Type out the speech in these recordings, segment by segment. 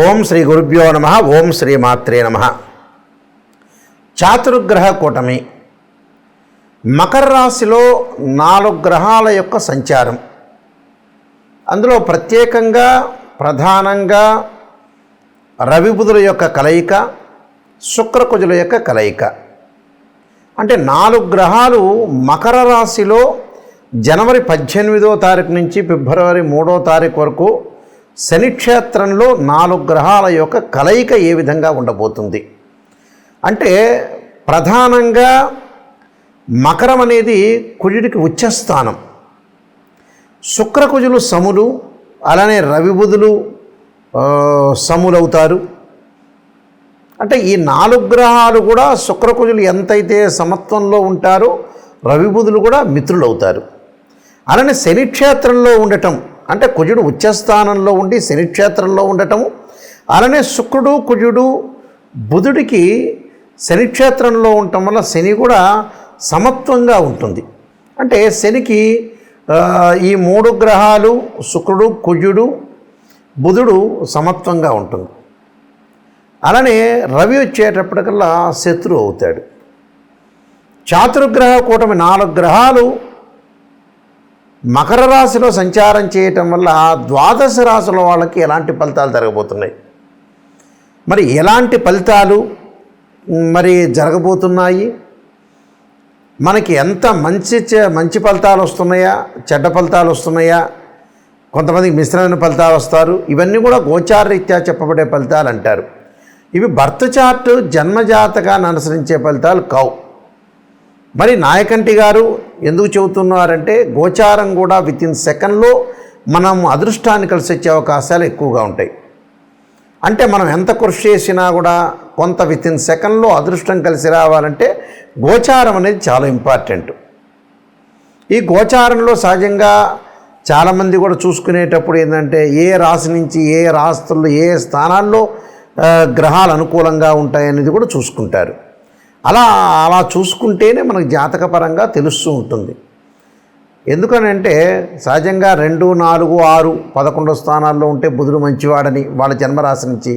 ఓం శ్రీ గురుభ్యో నమ ఓం శ్రీ మాత్రే నమ. చాతుర్గ్రహ కూటమి. మకర రాశిలో నాలుగు గ్రహాల యొక్క సంచారం. అందులో ప్రత్యేకంగా ప్రధానంగా రవిబుధుల యొక్క కలయిక శుక్రకుజుల యొక్క కలయిక. అంటే నాలుగు గ్రహాలు మకర రాశిలో జనవరి పద్దెనిమిదో తారీఖు నుంచి ఫిబ్రవరి మూడో తారీఖు వరకు శనిక్షేత్రంలో నాలుగు గ్రహాల యొక్క కలయిక ఏ విధంగా ఉండబోతుంది? అంటే ప్రధానంగా మకరం అనేది కుజుడికి ఉచ్చస్థానం. శుక్రకుజులు సములు అలానే రవిబుధులు సములవుతారు. అంటే ఈ నాలుగు గ్రహాలు కూడా శుక్రకుజులు ఎంతైతే సమత్వంలో ఉంటారో రవిబుధులు కూడా మిత్రులు అవుతారు అలానే శనిక్షేత్రంలో ఉండటం అంటే కుజుడు ఉచ్చస్థానంలో ఉండి శనిక్షేత్రంలో ఉండటము అలానే శుక్రుడు కుజుడు బుధుడికి శనిక్షేత్రంలో ఉండటం వల్ల శని కూడా సమత్వంగా ఉంటుంది. అంటే శనికి ఈ మూడు గ్రహాలు శుక్రుడు కుజుడు బుధుడు సమత్వంగా ఉంటుంది. అలానే రవి వచ్చేటప్పటికల్లా శత్రువు అవుతాడు. చాతుర్గ్రహ కూటమి నాలుగు గ్రహాలు మకర రాశిలో సంచారం చేయటం వల్ల ద్వాదశ రాశుల వాళ్ళకి ఎలాంటి ఫలితాలు జరగబోతున్నాయి? మరి ఎలాంటి ఫలితాలు మరి జరగబోతున్నాయి? మనకి ఎంత మంచి చే- మంచి ఫలితాలు వస్తున్నాయా? చెడ్డ ఫలితాలు వస్తున్నాయా? కొంతమందికి మిశ్రమైన ఫలితాలు వస్తారు. ఇవన్నీ కూడా గోచారరీత్యా చెప్పబడే ఫలితాలు అంటారు. ఇవి బర్త్ చార్ట్ జన్మజాతకాన్ని అనుసరించే ఫలితాలు కావు. మరి నాయకంటి గారు ఎందుకు చెబుతున్నారంటే గోచారం కూడా విత్ ఇన్ సెకండ్లో మనం అదృష్టాన్ని కలిసి వచ్చే అవకాశాలు ఎక్కువగా ఉంటాయి. అంటే మనం ఎంత కృషి చేసినా కూడా కొంత విత్ ఇన్ సెకండ్లో అదృష్టం కలిసి రావాలంటే గోచారం అనేది చాలా ఇంపార్టెంట్. ఈ గోచారంలో సహజంగా చాలామంది కూడా చూసుకునేటప్పుడు ఏంటంటే ఏ రాశి నుంచి ఏ రాస్తుల్లో ఏ స్థానాల్లో గ్రహాలు అనుకూలంగా ఉంటాయనేది కూడా చూసుకుంటారు. అలా అలా చూసుకుంటేనే మనకు జాతకపరంగా తెలుస్తూ ఉంటుంది. ఎందుకనంటే సహజంగా రెండు నాలుగు ఆరు పదకొండు స్థానాల్లో ఉంటే బుధుడు మంచివాడని వాళ్ళ జన్మరాశి నుంచి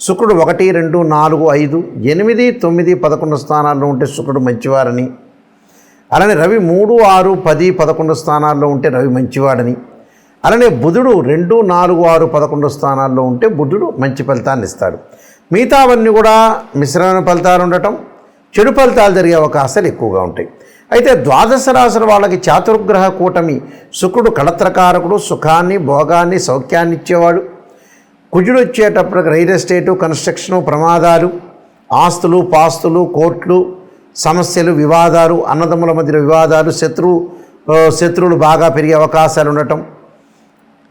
శుక్రుడు ఒకటి రెండు నాలుగు ఐదు ఎనిమిది తొమ్మిది పదకొండు స్థానాల్లో ఉంటే శుక్రుడు మంచివారని అలానే రవి మూడు ఆరు పది పదకొండు స్థానాల్లో ఉంటే రవి మంచివాడని అలానే బుధుడు రెండు నాలుగు ఆరు పదకొండు స్థానాల్లో ఉంటే బుధుడు మంచి ఫలితాన్ని ఇస్తాడు. మిగతావన్నీ కూడా మిశ్రమైన ఫలితాలు ఉండటం చెడు ఫలితాలు జరిగే అవకాశాలు ఎక్కువగా ఉంటాయి. అయితే ద్వాదశ రాశుల వాళ్ళకి చాతుర్గ్రహ కూటమి శుక్రుడు కళత్రకారకుడు సుఖాన్ని భోగాన్ని సౌఖ్యాన్ని ఇచ్చేవాడు. కుజుడు వచ్చేటప్పటికి రియల్ ఎస్టేటు కన్స్ట్రక్షను ప్రమాదాలు ఆస్తులు పాస్తులు కోర్టులు సమస్యలు వివాదాలు అన్నదమ్ముల మధ్య వివాదాలు శత్రువు శత్రువులు బాగా పెరిగే అవకాశాలు ఉండటం.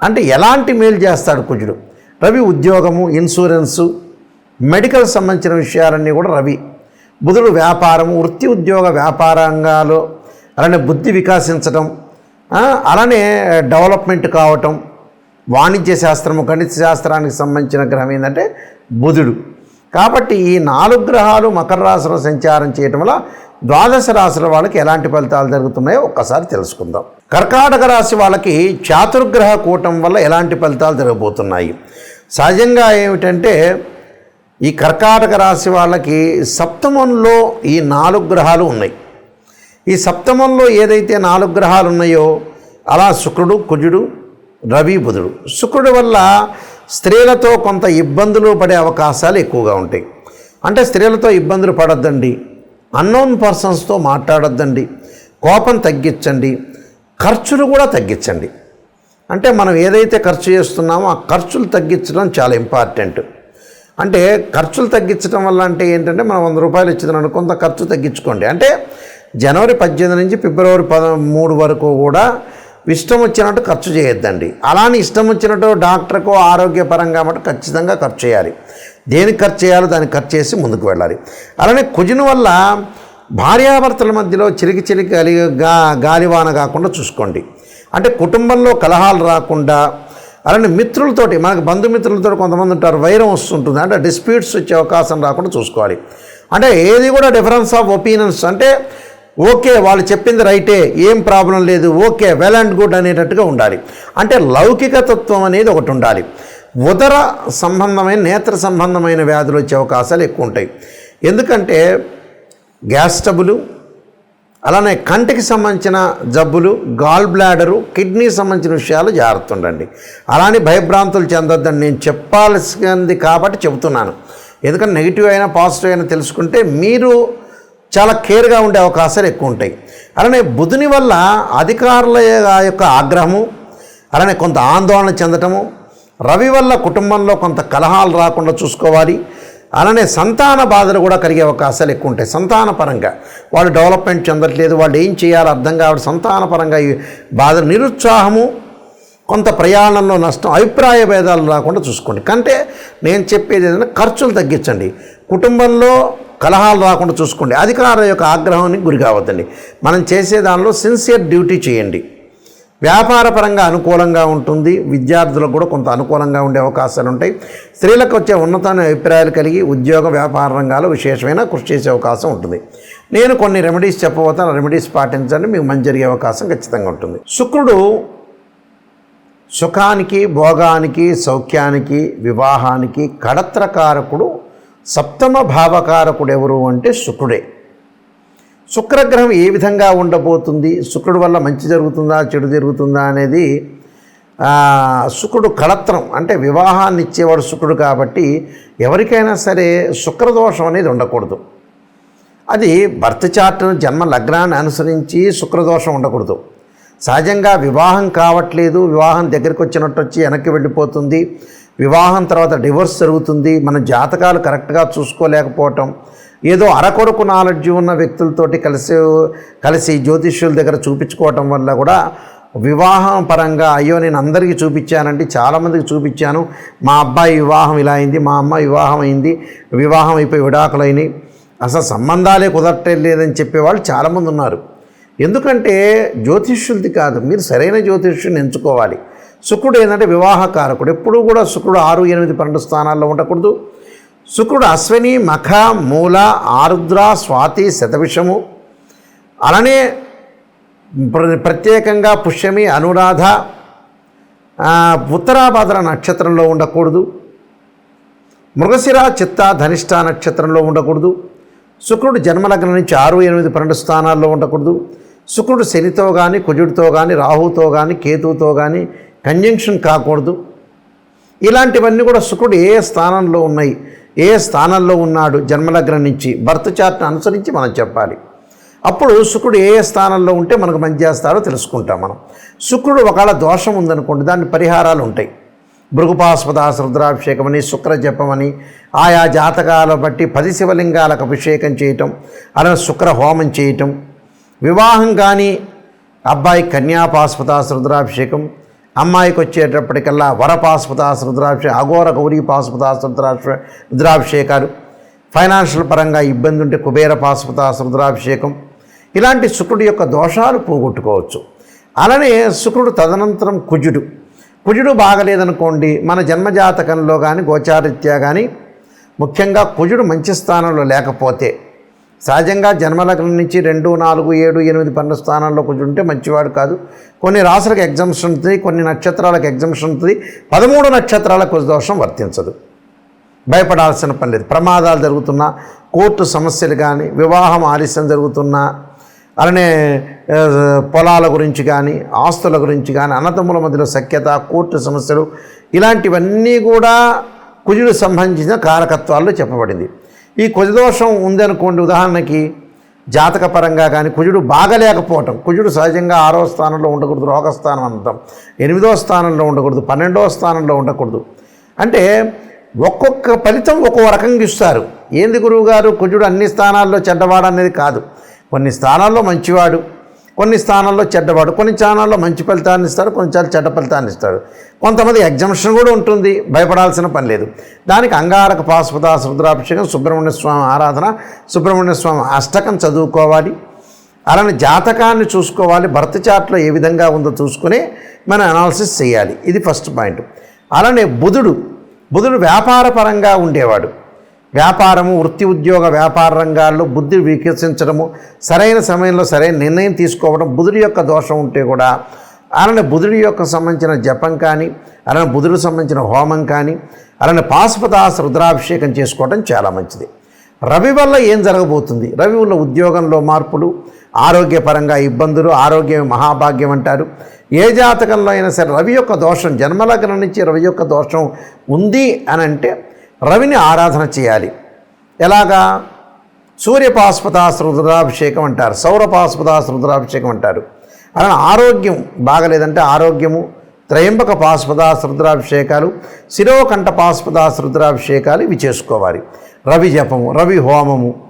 అంటే ఎలాంటి మేలు చేస్తాడు కుజుడు? రవి ఉద్యోగము ఇన్సూరెన్సు మెడికల్ సంబంధించిన విషయాలన్నీ కూడా రవి. బుధుడు వ్యాపారము వృత్తి ఉద్యోగ వ్యాపారంగాలు అలానే బుద్ధి వికాసించటం అలానే డెవలప్మెంట్ కావటం వాణిజ్య శాస్త్రము గణిత శాస్త్రానికి సంబంధించిన గ్రహం ఏంటంటే బుధుడు. కాబట్టి ఈ నాలుగు గ్రహాలు మకర రాశిలో సంచారం చేయటం వల్ల ద్వాదశ రాశుల వాళ్ళకి ఎలాంటి ఫలితాలు జరుగుతున్నాయో ఒక్కసారి తెలుసుకుందాం. కర్కాటక రాశి వాళ్ళకి చాతుర్గ్రహ కూటం వల్ల ఎలాంటి ఫలితాలు జరగబోతున్నాయి? సహజంగా ఏమిటంటే ఈ కర్కాటక రాశి వాళ్ళకి సప్తమంలో ఈ నాలుగు గ్రహాలు ఉన్నాయి. ఈ సప్తమంలో ఏదైతే నాలుగు గ్రహాలు ఉన్నాయో అలా శుక్రుడు కుజుడు రవి బుధుడు. శుక్రుడి వల్ల స్త్రీలతో కొంత ఇబ్బందులు పడే అవకాశాలు ఎక్కువగా ఉంటాయి. అంటే స్త్రీలతో ఇబ్బందులు పడొద్దండి. అన్నోన్ పర్సన్స్తో మాట్లాడొద్దండి. కోపం తగ్గించండి. ఖర్చులు కూడా తగ్గించండి. అంటే మనం ఏదైతే ఖర్చు చేస్తున్నామో ఆ ఖర్చులు తగ్గించడం చాలా ఇంపార్టెంట్. అంటే ఖర్చులు తగ్గించడం వల్ల అంటే ఏంటంటే మనం వంద రూపాయలు ఇచ్చిందని కొంత ఖర్చు తగ్గించుకోండి. అంటే జనవరి పద్దెనిమిది నుంచి ఫిబ్రవరి పద మూడు వరకు కూడా ఇష్టం వచ్చినట్టు ఖర్చు చేయొద్దండి. అలానే ఇష్టం వచ్చినట్టు డాక్టర్కు ఆరోగ్యపరంగా మటు ఖచ్చితంగా ఖర్చు చేయాలి. దేనికి ఖర్చు చేయాలో దానికి ఖర్చు చేసి ముందుకు వెళ్ళాలి. అలానే కుజుని వల్ల భార్యాభర్తల మధ్యలో చిలికి చిలికి గాలి గాలివాన కాకుండా చూసుకోండి. అంటే కుటుంబంలో కలహాలు రాకుండా అలానే మిత్రులతోటి మనకు బంధుమిత్రులతో కొంతమంది ఉంటారు వైరం వస్తుంటుంది. అంటే డిస్ప్యూట్స్ వచ్చే అవకాశం రాకుండా చూసుకోవాలి. అంటే ఏది కూడా డిఫరెన్స్ ఆఫ్ ఒపీనియన్స్ అంటే ఓకే వాళ్ళు చెప్పింది రైటే ఏం ప్రాబ్లం లేదు ఓకే వెల్ అండ్ గుడ్ అనేటట్టుగా ఉండాలి. అంటే లౌకిక తత్వం అనేది ఒకటి ఉండాలి. ఉదర సంబంధమైన నేత్ర సంబంధమైన వ్యాధులు వచ్చే అవకాశాలు ఎక్కువ ఉంటాయి. ఎందుకంటే గ్యాస్ టబులు అలానే కంటికి సంబంధించిన జబ్బులు గాల్ బ్లాడరు కిడ్నీ సంబంధించిన విషయాలు జాగ్రత్త ఉండండి అలానే భయభ్రాంతులు చెందొద్దని నేను చెప్పాల్సింది కాబట్టి చెబుతున్నాను. ఎందుకంటే నెగిటివ్ అయినా పాజిటివ్ అయినా తెలుసుకుంటే మీరు చాలా కేర్గా ఉండే అవకాశాలు ఎక్కువ ఉంటాయి. అలానే బుధుని వల్ల అధికారుల యొక్క ఆగ్రహము అలానే కొంత ఆందోళన చెందటము రవి వల్ల కుటుంబంలో కొంత కలహాలు రాకుండా చూసుకోవాలి. అలానే సంతాన బాధలు కూడా కలిగే అవకాశాలు ఎక్కువ ఉంటాయి. సంతాన పరంగా వాళ్ళు డెవలప్మెంట్ చెందట్లేదు వాళ్ళు ఏం చేయాలో అర్థం కావడం సంతాన పరంగా ఈ బాధ నిరుత్సాహము కొంత ప్రయాణంలో నష్టం అభిప్రాయ భేదాలు రాకుండా చూసుకోండి. కంటే నేను చెప్పేది ఏదైనా ఖర్చులు తగ్గించండి. కుటుంబంలో కలహాలు రాకుండా చూసుకోండి. అధికారుల యొక్క ఆగ్రహానికి గురి కావద్దండి. మనం చేసే దానిలో సిన్సియర్ డ్యూటీ చేయండి. వ్యాపారపరంగా అనుకూలంగా ఉంటుంది. విద్యార్థులకు కూడా కొంత అనుకూలంగా ఉండే అవకాశాలు ఉంటాయి. స్త్రీలకు వచ్చే ఉన్నతమైన అభిప్రాయాలు కలిగి ఉద్యోగ వ్యాపార రంగాల్లో విశేషమైన కృషి చేసే అవకాశం ఉంటుంది. నేను కొన్ని రెమెడీస్ చెప్పబోతాను. రెమెడీస్ పాటించండి. మీకు మంచి జరిగే అవకాశం ఖచ్చితంగా ఉంటుంది. శుక్రుడు సుఖానికి భోగానికి సౌఖ్యానికి వివాహానికి కడత్రకారకుడు సప్తమ భావకారకుడు ఎవరు అంటే శుక్రుడే. శుక్రగ్రహం ఏ విధంగా ఉండబోతుంది? శుక్రుడు వల్ల మంచి జరుగుతుందా చెడు జరుగుతుందా అనేది శుక్రుడు కళత్రం అంటే వివాహాన్ని ఇచ్చేవాడు శుక్రుడు కాబట్టి ఎవరికైనా సరే శుక్రదోషం అనేది ఉండకూడదు. అది భర్త చాటును జన్మ లగ్నాన్ని అనుసరించి శుక్రదోషం ఉండకూడదు. సహజంగా వివాహం కావట్లేదు వివాహం దగ్గరికి వచ్చినట్టు వచ్చి వెనక్కి వెళ్ళిపోతుంది. వివాహం తర్వాత డివోర్స్ జరుగుతుంది. మన జాతకాలు కరెక్ట్గా చూసుకోలేకపోవటం. ఏదో అరకొరకు నాలెడ్జ్ ఉన్న వ్యక్తులతోటి కలిసి కలిసి జ్యోతిష్యుల దగ్గర చూపించుకోవటం వల్ల కూడా వివాహం పరంగా అయ్యో నేను అందరికీ చూపించానండి చాలామందికి చూపించాను. మా అబ్బాయి వివాహం ఇలా అయింది మా అమ్మాయి వివాహం అయింది వివాహం అయిపోయి విడాకులైనవి అసలు సంబంధాలే కుదరటం లేదని చెప్పేవాళ్ళు చాలామంది ఉన్నారు. ఎందుకంటే జ్యోతిష్యులది కాదు మీరు సరైన జ్యోతిష్యుని ఎంచుకోవాలి. శుక్రుడు ఏంటంటే వివాహకారకుడు. ఎప్పుడూ కూడా శుక్రుడు ఆరు ఎనిమిది పన్నెండు స్థానాల్లో ఉండకూడదు. శుక్రుడు అశ్విని మఖ మూల ఆరుద్ర స్వాతి శతవిషము. అలానే ప్ర- ప్రత్యేకంగా పుష్యమి అనురాధ ఉత్తరాభాద్ర ఉత్తరాభద్ర నక్షత్రంలో ఉండకూడదు. మృగశిర చిత్త ధనిష్ట నక్షత్రంలో ఉండకూడదు. శుక్రుడు జన్మలగ్నం నుంచి ఆరు ఎనిమిది పన్నెండు స్థానాల్లో ఉండకూడదు. శుక్రుడు శనితో కానీ కుజుడితో కానీ రాహుతో కానీ కేతువుతో కానీ కంజంక్షన్ కాకూడదు. ఇలాంటివన్నీ కూడా శుక్రుడు ఏ స్థానంలో ఉన్నాయి? ఏ స్థానంలో ఉన్నాడు జన్మలగ్నం నుంచి? బర్త్ చార్ట్ని అనుసరించి మనం చెప్పాలి. అప్పుడు శుక్రుడు ఏ ఏ స్థానంలో ఉంటే మనకు మంచి చేస్తాడో తెలుసుకుంటాం మనం. శుక్రుడు ఒకవేళ దోషం ఉందనుకోండి దాని పరిహారాలు ఉంటాయి. భృగుపాస్పద రుద్రాభిషేకమని శుక్ర జపమని ఆయా జాతకాల బట్టి పది శివలింగాలకు అభిషేకం చేయటం అలానే శుక్ర హోమం చేయటం. వివాహం కానీ అబ్బాయి కన్యాపాస్పద రుద్రాభిషేకం అమ్మాయికి వచ్చేటప్పటికల్లా వరపాస్పదాస రుద్రాభిషేకం అఘోర గౌరీ పాస్పదాస రుద్రాభిషే రుద్రాభిషేకాలు. ఫైనాన్షియల్ పరంగా ఇబ్బంది ఉంటే కుబేర పాస్పదాస రుద్రాభిషేకం. ఇలాంటి శుక్రుడి యొక్క దోషాలు పోగొట్టుకోవచ్చు. అలానే శుక్రుడు తదనంతరం కుజుడు. కుజుడు బాగలేదనుకోండి మన జన్మజాతకంలో కానీ గోచారిత్యా కానీ ముఖ్యంగా కుజుడు మంచి స్థానంలో లేకపోతే సహజంగా జన్మలగ్నం నుంచి రెండు నాలుగు ఏడు ఎనిమిది పన్నెండు స్థానాల్లో కూర్చుంటే ఉంటే మంచివాడు కాదు. కొన్ని రాసులకు ఎగ్జామ్షన్ ఉంటుంది కొన్ని నక్షత్రాలకు ఎగ్జామ్షన్ ఉంటుంది. పదమూడు నక్షత్రాలకు దోషం వర్తించదు. భయపడాల్సిన పని లేదు. ప్రమాదాలు జరుగుతున్నా కోర్టు సమస్యలు కానీ వివాహం ఆలస్యం జరుగుతున్నా అలానే పొలాల గురించి కానీ ఆస్తుల గురించి కానీ అన్నతమ్ముల మధ్యలో సఖ్యత కోర్టు సమస్యలు ఇలాంటివన్నీ కూడా కుజుడు సంబంధించిన కారకత్వాల్లో చెప్పబడింది. ఈ కుజదోషం ఉందనుకోండి ఉదాహరణకి జాతకపరంగా కానీ కుజుడు బాగలేకపోవటం. కుజుడు సహజంగా ఆరో స్థానంలో ఉండకూడదు రోగస్థానం అంటాం ఎనిమిదో స్థానంలో ఉండకూడదు పన్నెండో స్థానంలో ఉండకూడదు. అంటే ఒక్కొక్క ఫలితం ఒక్కో రకంగా ఇస్తారు. ఏంది గురువు గారు కుజుడు అన్ని స్థానాల్లో చెడ్డవాడు అనేది కాదు. కొన్ని స్థానాల్లో మంచివాడు కొన్ని స్థానాల్లో చెడ్డవాడు కొన్ని స్థానాల్లో మంచి ఫలితాన్ని ఇస్తారు కొన్నిసార్లు చెడ్డ ఫలితాన్ని ఇస్తాడు. కొంతమంది ఎగ్జామ్షన్ కూడా ఉంటుంది భయపడాల్సిన పని లేదు. దానికి అంగారక పాశుపత రుద్రాభిషేకం సుబ్రహ్మణ్య స్వామి ఆరాధన సుబ్రహ్మణ్య స్వామి అష్టకం చదువుకోవాలి. అలానే జాతకాన్ని చూసుకోవాలి భర్త చాట్లో ఏ విధంగా ఉందో చూసుకుని మనం అనాలిసిస్ చేయాలి. ఇది ఫస్ట్ పాయింట్ అలానే బుధుడు బుధుడు వ్యాపార పరంగా ఉండేవాడు. వ్యాపారము వృత్తి ఉద్యోగ వ్యాపార రంగాల్లో బుద్ధి వికసించడము సరైన సమయంలో సరైన నిర్ణయం తీసుకోవడం బుధుడి యొక్క దోషం ఉంటే కూడా అలానే బుధుడి యొక్క సంబంధించిన జపం కానీ అలానే బుధుడికి సంబంధించిన హోమం కానీ అలానే పాశుపతాస రుద్రాభిషేకం చేసుకోవడం చాలా మంచిది. రవి వల్ల ఏం జరగబోతుంది? రవి వల్ల ఉద్యోగంలో మార్పులు ఆరోగ్యపరంగా ఇబ్బందులు ఆరోగ్యం మహాభాగ్యం అంటారు. ఏ జాతకంలో అయినా సరే రవి యొక్క దోషం జన్మలగ్నం నుంచి రవి యొక్క దోషం ఉంది అని అంటే రవిని ఆరాధన చేయాలి. ఎలాగా? సూర్యపాస్పదాస్ రుద్రాభిషేకం అంటారు. సౌరపాస్పదాస్ రుద్రాభిషేకం అంటారు. అలానే ఆరోగ్యం బాగలేదంటే ఆరోగ్యము త్రయంబక పాస్పదాస్ రుద్రాభిషేకాలు శిరోకంఠ పాస్పదాస్ రుద్రాభిషేకాలు ఇవి చేసుకోవాలి. రవి జపము రవి హోమము.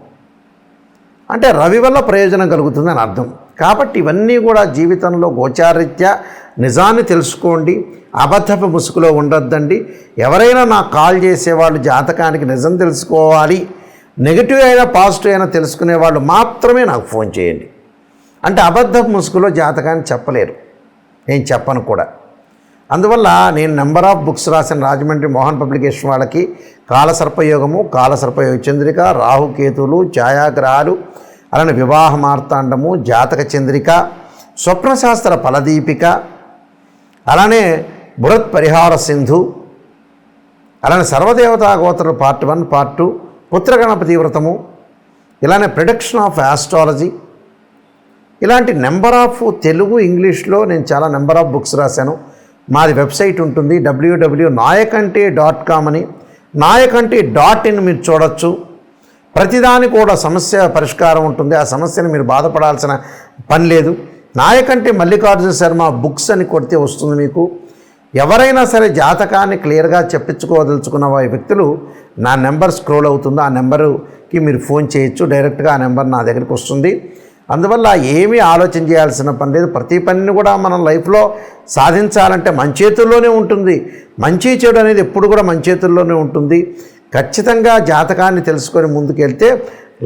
అంటే రవి వల్ల ప్రయోజనం కలుగుతుందని అర్థం. కాబట్టి ఇవన్నీ కూడా జీవితంలో గోచారీత్యా నిజాన్ని తెలుసుకోండి. అబద్ధపు ముసుగులో ఉండొద్దండి. ఎవరైనా నాకు కాల్ చేసేవాళ్ళు జాతకానికి నిజం తెలుసుకోవాలి. నెగిటివ్ అయినా పాజిటివ్ అయినా తెలుసుకునే వాళ్ళు మాత్రమే నాకు ఫోన్ చేయండి. అంటే అబద్ధపు ముసుగులో జాతకాన్ని చెప్పలేరు. నేను చెప్పను కూడా. అందువల్ల నేను నెంబర్ ఆఫ్ బుక్స్ రాసిన రాజమండ్రి మోహన్ పబ్లికేషన్ వాళ్ళకి కాలసర్పయోగము కాలసర్పయోగ చంద్రిక రాహుకేతువులు ఛాయాగ్రహాలు అలానే వివాహ మార్తాండము జాతక చంద్రిక స్వప్నశాస్త్ర ఫలదీపిక అలానే బృహత్ పరిహార సింధు అలానే సర్వదేవతా గోత్ర పార్ట్ వన్ పార్ట్ టూ పుత్రగణపతి వ్రతము ఇలానే ప్రొడక్షన్ ఆఫ్ ఆస్ట్రాలజీ ఇలాంటి నెంబర్ ఆఫ్ తెలుగు ఇంగ్లీష్లో నేను చాలా నెంబర్ ఆఫ్ బుక్స్ రాశాను. మాది వెబ్సైట్ ఉంటుంది డబ్ల్యూడబ్ల్యూ నాయకంటే డాట్ కామ్ అని. నాయకంటే డాట్ ఇన్ మీరు చూడొచ్చు. ప్రతిదాని కూడా సమస్య పరిష్కారం ఉంటుంది. ఆ సమస్యను మీరు బాధపడాల్సిన పని లేదు. నాయకంటి మల్లికార్జున శర్మ బుక్స్ అని కొడితే వస్తుంది మీకు. ఎవరైనా సరే జాతకాన్ని క్లియర్గా చెప్పించుకోదలుచుకున్న వ్యక్తులు నా నెంబర్ స్క్రోల్ అవుతుందో. ఆ నెంబరుకి మీరు ఫోన్ చేయొచ్చు. డైరెక్ట్గా ఆ నెంబర్ నా దగ్గరికి వస్తుంది. అందువల్ల ఏమీ ఆలోచన చేయాల్సిన పని లేదు. ప్రతి పనిని కూడా మనం లైఫ్లో సాధించాలంటే మన చేతుల్లోనే ఉంటుంది. మంచి చెడు అనేది ఎప్పుడు కూడా మన చేతుల్లోనే ఉంటుంది. ఖచ్చితంగా జాతకాన్ని తెలుసుకొని ముందుకెళ్తే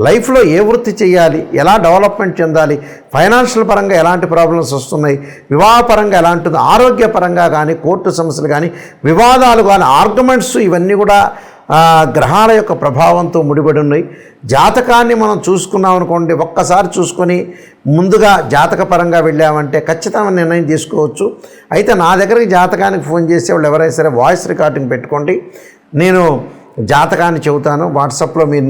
లైఫ్లో ఏ వృత్తి చేయాలి ఎలా డెవలప్మెంట్ చెందాలి ఫైనాన్షియల్ పరంగా ఎలాంటి ప్రాబ్లమ్స్ వస్తున్నాయి వివాహపరంగా ఎలాంటిది ఆరోగ్యపరంగా కానీ కోర్టు సమస్యలు కానీ వివాదాలు కానీ ఆర్గ్యుమెంట్స్ ఇవన్నీ కూడా గ్రహాల యొక్క ప్రభావంతో ముడిపడి ఉన్నాయి. జాతకాన్ని మనం చూసుకున్నాం అనుకోండి ఒక్కసారి చూసుకొని ముందుగా జాతకపరంగా వెళ్ళామంటే ఖచ్చితమైన నిర్ణయం తీసుకోవచ్చు. అయితే నా దగ్గరికి జాతకానికి ఫోన్ చేసే వాళ్ళు ఎవరైనా సరే వాయిస్ రికార్డింగ్ పెట్టుకోండి. నేను జాతకాన్ని చెబుతాను. వాట్సాప్లో మీరు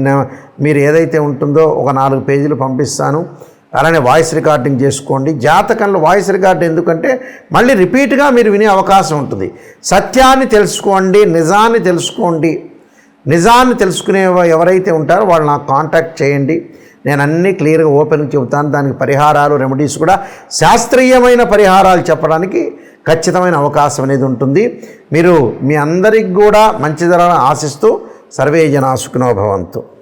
మీరు ఏదైతే ఉంటుందో ఒక నాలుగు పేజీలు పంపిస్తాను. అలానే వాయిస్ రికార్డింగ్ చేసుకోండి. జాతకంలో వాయిస్ రికార్డ్ ఎందుకంటే మళ్ళీ రిపీట్గా మీరు వినే అవకాశం ఉంటుంది. సత్యాన్ని తెలుసుకోండి నిజాన్ని తెలుసుకోండి. నిజాన్ని తెలుసుకునే ఎవరైతే ఉంటారో వాళ్ళు నాకు కాంటాక్ట్ చేయండి. నేను అన్నీ క్లియర్గా ఓపెన్గా చెబుతాను. దానికి పరిహారాలు రెమెడీస్ కూడా శాస్త్రీయమైన పరిహారాలు చెప్పడానికి ఖచ్చితమైన అవకాశం అనేది ఉంటుంది. మీరు మీ అందరికి కూడా మంచి జరగాలని ఆశిస్తూ సర్వే జనా సుఖినోభవంతు